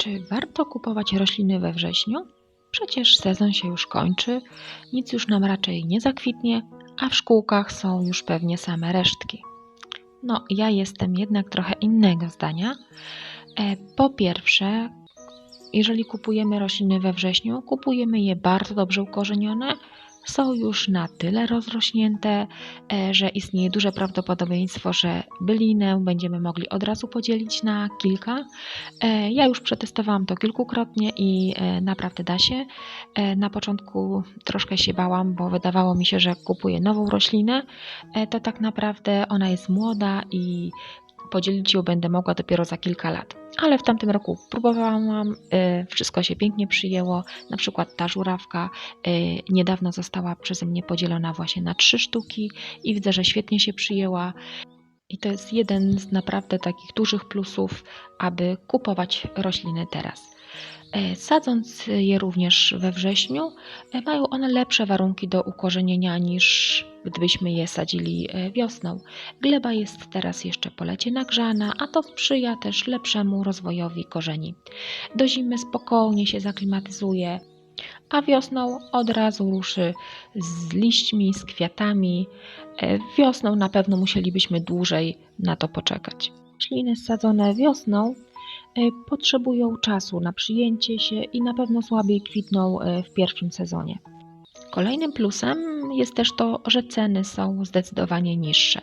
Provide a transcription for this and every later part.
Czy warto kupować rośliny we wrześniu? Przecież sezon się już kończy, nic już nam raczej nie zakwitnie, a w szkółkach są już pewnie same resztki. No, ja jestem jednak trochę innego zdania. E, Po pierwsze, jeżeli kupujemy rośliny we wrześniu, kupujemy je bardzo dobrze ukorzenione, są już na tyle rozrośnięte, e, że istnieje duże prawdopodobieństwo, że bylinę będziemy mogli od razu podzielić na kilka. E, Ja już przetestowałam to kilkukrotnie i e, naprawdę da się. Na początku troszkę się bałam, bo wydawało mi się, że kupuję nową roślinę. To tak naprawdę ona jest młoda i podzielić ją będę mogła dopiero za kilka lat. Ale w tamtym roku próbowałam, e, wszystko się pięknie przyjęło. Na przykład ta żurawka e, niedawno została przeze mnie podzielona właśnie na trzy sztuki i widzę, że świetnie się przyjęła. I to jest jeden z naprawdę takich dużych plusów, aby kupować rośliny teraz. E, Sadząc je również we wrześniu, e, mają one lepsze warunki do ukorzenienia niż gdybyśmy je sadzili e, wiosną. Gleba jest teraz jeszcze po lecie nagrzana, a to sprzyja też lepszemu rozwojowi korzeni. Do zimy spokojnie się zaklimatyzuje, a wiosną od razu ruszy z liśćmi, z kwiatami. Wiosną na pewno musielibyśmy dłużej na to poczekać. Rośliny sadzone wiosną potrzebują czasu na przyjęcie się i na pewno słabiej kwitną e, w pierwszym sezonie. Kolejnym plusem jest też to, że ceny są zdecydowanie niższe.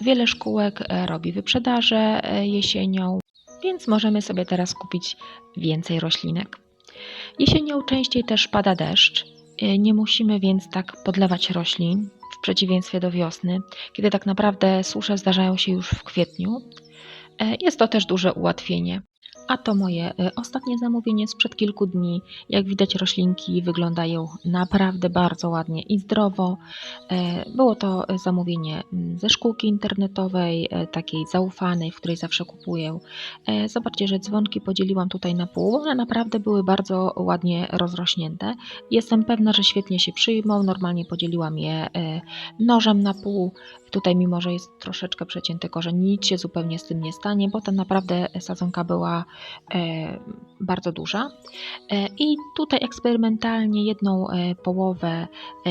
Wiele szkółek e, robi wyprzedaże e, jesienią, więc możemy sobie teraz kupić więcej roślinek. Jesienią częściej też pada deszcz, e, nie musimy więc tak podlewać roślin w przeciwieństwie do wiosny, kiedy tak naprawdę susze zdarzają się już w kwietniu. E, Jest to też duże ułatwienie. A to moje e, ostatnie zamówienie sprzed kilku dni. Jak widać, roślinki wyglądają naprawdę bardzo ładnie i zdrowo. E, Było to e, zamówienie mm, ze szkółki internetowej, takiej zaufanej, w której zawsze kupuję. Zobaczcie, że dzwonki podzieliłam tutaj na pół. One naprawdę były bardzo ładnie rozrośnięte. Jestem pewna, że świetnie się przyjmą. Normalnie podzieliłam je nożem na pół. Tutaj, mimo że jest troszeczkę przecięty korzeń, nic się zupełnie z tym nie stanie, bo ta naprawdę sadzonka była e, bardzo duża. E, I tutaj eksperymentalnie jedną e, połowę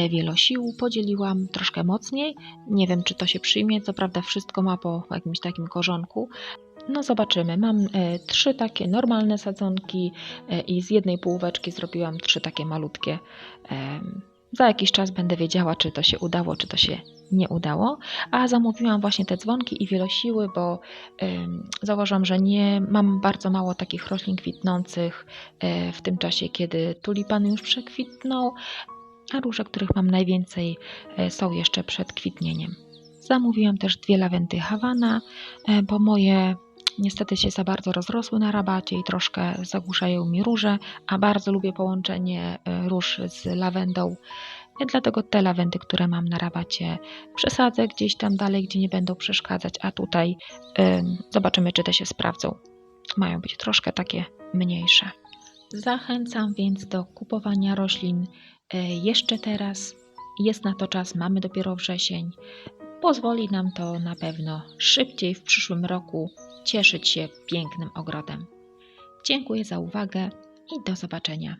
wielosiłu podzieliłam troszkę mocniej. Nie wiem, czy to się przyjmie. Co prawda, wszystko ma po jakimś takim korzonku. No zobaczymy. Mam trzy takie normalne sadzonki i z jednej półeczki zrobiłam trzy takie malutkie. Za jakiś czas będę wiedziała, czy to się udało, czy to się nie udało. A zamówiłam właśnie te dzwonki i wielosiły, bo ym, zauważyłam, że nie mam bardzo mało takich roślin kwitnących e, w tym czasie, kiedy tulipany już przekwitną, a róże, których mam najwięcej, e, są jeszcze przed kwitnieniem. Zamówiłam też dwie lawenty Hawana, e, bo moje niestety się za bardzo rozrosły na rabacie i troszkę zagłuszają mi róże, a bardzo lubię połączenie e, róż z lawendą. E, Dlatego te lawendy, które mam na rabacie, przesadzę gdzieś tam dalej, gdzie nie będą przeszkadzać, a tutaj ym, zobaczymy, czy te się sprawdzą. Mają być troszkę takie mniejsze. Zachęcam więc do kupowania roślin e, jeszcze teraz. Jest na to czas, mamy dopiero wrzesień. Pozwoli nam to na pewno szybciej w przyszłym roku cieszyć się pięknym ogrodem. Dziękuję za uwagę i do zobaczenia.